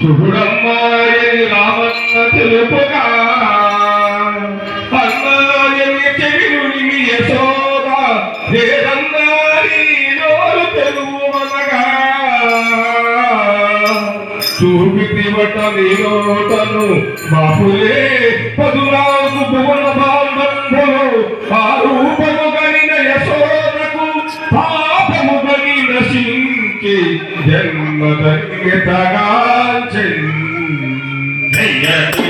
చూడమ్మాయి రామన్న తెలుపుగా. అమ్మాయి చెవిని యశోద వేదన్నారి నోరు తెలుగు మనగా చూపితి వట నీలోటను బాపులే పదునాలుగు భువన బాంబంధులు ఆరు జన్మ ధన్యతగా చెయ్యదు